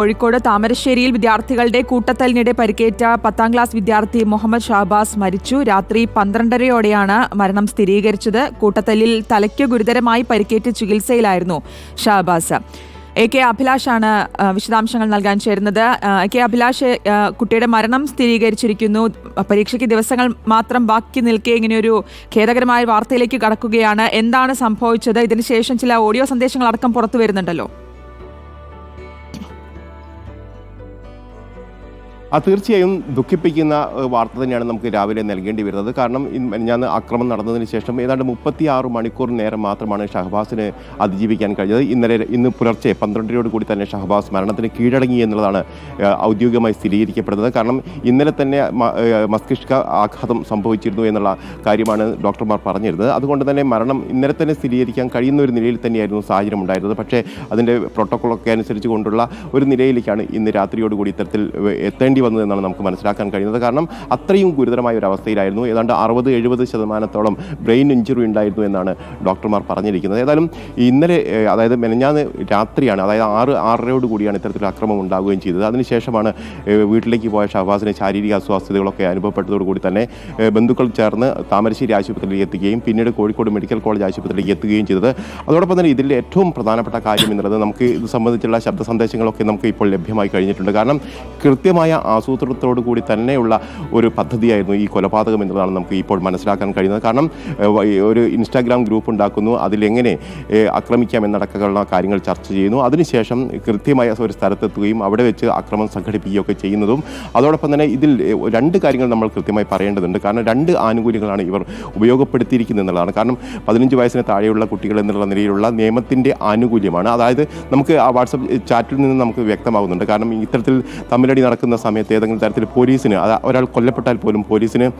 കോഴിക്കോട് താമരശ്ശേരിയിൽ വിദ്യാർത്ഥികളുടെ കൂട്ടത്തലിനിടെ പരിക്കേറ്റ പത്താം ക്ലാസ് വിദ്യാർത്ഥി മുഹമ്മദ് ഷാബാസ് മരിച്ചു. രാത്രി പന്ത്രണ്ടരയോടെയാണ് മരണം സ്ഥിരീകരിച്ചത്. കൂട്ടത്തലിൽ തലയ്ക്ക് ഗുരുതരമായി പരിക്കേറ്റ് ചികിത്സയിലായിരുന്നു ഷാബാസ്. എ കെ അഭിലാഷാണ് വിശദാംശങ്ങൾ നൽകാൻ ചേരുന്നത്. എ കെ അഭിലാഷ് കുട്ടിയുടെ മരണം സ്ഥിരീകരിച്ചിരിക്കുന്നു. പരീക്ഷയ്ക്ക് ദിവസങ്ങൾ മാത്രം ബാക്കി നിൽക്കെ ഇങ്ങനെയൊരു ഖേദകരമായ വാർത്തയിലേക്ക് കടക്കുകയാണ്. എന്താണ് സംഭവിച്ചത്? ഇതിനുശേഷം ചില ഓഡിയോ സന്ദേശങ്ങൾ അടക്കം പുറത്തു വരുന്നുണ്ടല്ലോ. ആ തീർച്ചയായും ദുഃഖിപ്പിക്കുന്ന വാർത്ത തന്നെയാണ് നമുക്ക് രാവിലെ നൽകേണ്ടി വരുന്നത്. കാരണം ഞാൻ ആക്രമണം നടന്നതിന് ശേഷം ഏതാണ്ട് മുപ്പത്തി ആറ് മണിക്കൂർ നേരം മാത്രമാണ് ഷഹബാസിന് അതിജീവിക്കാൻ കഴിഞ്ഞത്. ഇന്നലെ ഇന്ന് പുലർച്ചെ പന്ത്രണ്ടരയോട് കൂടി തന്നെ ഷഹബാസ് മരണത്തിന് കീഴടങ്ങി എന്നുള്ളതാണ് ഔദ്യോഗികമായി സ്ഥിരീകരിക്കപ്പെടുന്നത്. കാരണം ഇന്നലെ തന്നെ മസ്തിഷ്ക ആഘാതം സംഭവിച്ചിരുന്നു എന്നുള്ള കാര്യമാണ് ഡോക്ടർമാർ പറഞ്ഞിരുന്നത്. അതുകൊണ്ട് തന്നെ മരണം ഇന്നലെ തന്നെ സ്ഥിരീകരിക്കാൻ കഴിയുന്ന ഒരു നിലയിൽ തന്നെയായിരുന്നു സാഹചര്യം ഉണ്ടായിരുന്നത്. പക്ഷേ അതിന്റെ പ്രോട്ടോക്കോളൊക്കെ അനുസരിച്ച് കൊണ്ടുള്ള ഒരു നിലയിലേക്കാണ് ഇന്ന് രാത്രിയോടുകൂടി ഇത്തരത്തിൽ ഏഹ്, എത്തേണ്ടി വന്നതെന്നാണ് നമുക്ക് മനസ്സിലാക്കാൻ കഴിയുന്നത്. കാരണം അത്രയും ഗുരുതരമായ ഒരു അവസ്ഥയിലായിരുന്നു. ഏതാണ്ട് അറുപത് എഴുപത് ശതമാനത്തോളം ബ്രെയിൻ ഇഞ്ചുറി ഉണ്ടായിരുന്നു എന്നാണ് ഡോക്ടർമാർ പറഞ്ഞിരിക്കുന്നത്. ഏതായാലും ഇന്നലെ അതായത് മെനഞ്ഞാന്ന് രാത്രിയാണ് അതായത് ആറ് ആറരയോട് കൂടിയാണ് ഇത്തരത്തിൽ അക്രമം ഉണ്ടാവുകയും ചെയ്തത്. അതിനുശേഷമാണ് വീട്ടിലേക്ക് പോയ ഷഹബാസിന് ശാരീരിക അസ്വാസ്ഥതകളൊക്കെ അനുഭവപ്പെട്ടതോടുകൂടി തന്നെ ബന്ധുക്കൾ ചേർന്ന് താമരശ്ശേരി ആശുപത്രിയിലേക്ക് എത്തുകയും പിന്നീട് കോഴിക്കോട് മെഡിക്കൽ കോളേജ് ആശുപത്രിയിലേക്ക് എത്തുകയും ചെയ്തത്. അതോടൊപ്പം തന്നെ ഇതിൽ ഏറ്റവും പ്രധാനപ്പെട്ട കാര്യം എന്നുള്ളത് നമുക്ക് ഇത് സംബന്ധിച്ചുള്ള ശബ്ദ സന്ദേശങ്ങളൊക്കെ നമുക്ക് ഇപ്പോൾ ലഭ്യമായി കഴിഞ്ഞിട്ടുണ്ട്. കാരണം കൃത്യമായ ആസൂത്രണത്തോടു കൂടി തന്നെയുള്ള ഒരു പദ്ധതിയായിരുന്നു ഈ കൊലപാതകം എന്നുള്ളതാണ് നമുക്ക് ഇപ്പോൾ മനസ്സിലാക്കാൻ കഴിയുന്നത്. കാരണം ഒരു ഇൻസ്റ്റാഗ്രാം ഗ്രൂപ്പ് ഉണ്ടാക്കുന്നു. അതിലെങ്ങനെ ആക്രമിക്കാം എന്നടക്കമുള്ള കാര്യങ്ങൾ ചർച്ച ചെയ്യുന്നു. അതിനുശേഷം കൃത്യമായ ഒരു സ്ഥലത്തെത്തുകയും അവിടെ വെച്ച് ആക്രമം സംഘടിപ്പിക്കുകയൊക്കെ ചെയ്യുന്നതും അതോടൊപ്പം തന്നെ ഇതിൽ രണ്ട് കാര്യങ്ങൾ നമ്മൾ കൃത്യമായി പറയേണ്ടതുണ്ട്. കാരണം രണ്ട് ആനുകൂല്യങ്ങളാണ് ഇവർ ഉപയോഗപ്പെടുത്തിയിരിക്കുന്നത് എന്നുള്ളതാണ്. കാരണം പതിനഞ്ച് വയസ്സിന് താഴെയുള്ള കുട്ടികൾ എന്നുള്ള നിലയിലുള്ള നിയമത്തിന്റെ ആനുകൂല്യമാണ്. അതായത് നമുക്ക് ആ വാട്സപ്പ് ചാറ്റിൽ നിന്ന് നമുക്ക് വ്യക്തമാകുന്നുണ്ട്. കാരണം ഇത്തരത്തിൽ തമ്മിലടി നടക്കുന്ന സമയത്ത് ഏതെങ്കിലും തരത്തിൽ പോലീസിന് അത് ഒരാൾ കൊല്ലപ്പെട്ടാൽ പോലും പോലീസിന്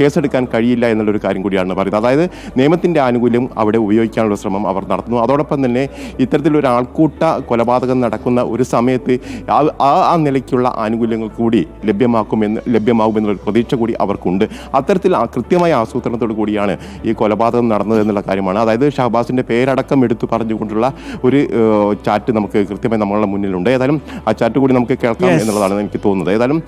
കേസെടുക്കാൻ കഴിയില്ല എന്നുള്ളൊരു കാര്യം കൂടിയാണ് പറയുന്നത്. അതായത് നിയമത്തിന്റെ ആനുകൂല്യം അവിടെ ഉപയോഗിക്കാനുള്ള ശ്രമം അവർ നടത്തുന്നു. അതോടൊപ്പം തന്നെ ഇത്തരത്തിലൊരു ആൾക്കൂട്ട കൊലപാതകം നടക്കുന്ന ഒരു സമയത്ത് ആ- ആ നിലയ്ക്കുള്ള ആനുകൂല്യങ്ങൾ കൂടി ലഭ്യമാക്കുമെന്ന് ലഭ്യമാകുമെന്നുള്ള പ്രതീക്ഷ കൂടി അവർക്കുണ്ട്. അത്തരത്തിൽ ആ കൃത്യമായ ആസൂത്രണത്തോടു കൂടിയാണ് ഈ കൊലപാതകം നടന്നത് എന്നുള്ള കാര്യമാണ്. അതായത് ഷഹബാസിന്റെ പേരടക്കം എടുത്തു പറഞ്ഞുകൊണ്ടുള്ള ഒരു ചാറ്റ് നമുക്ക് കൃത്യമായി നമ്മളുടെ മുന്നിലുണ്ട്. ഏതായാലും ആ ചാറ്റ് കൂടി നമുക്ക് കേൾക്കാം എന്നുള്ളതാണ് എനിക്ക് തോന്നുന്നത്. ഏതായാലും കാണും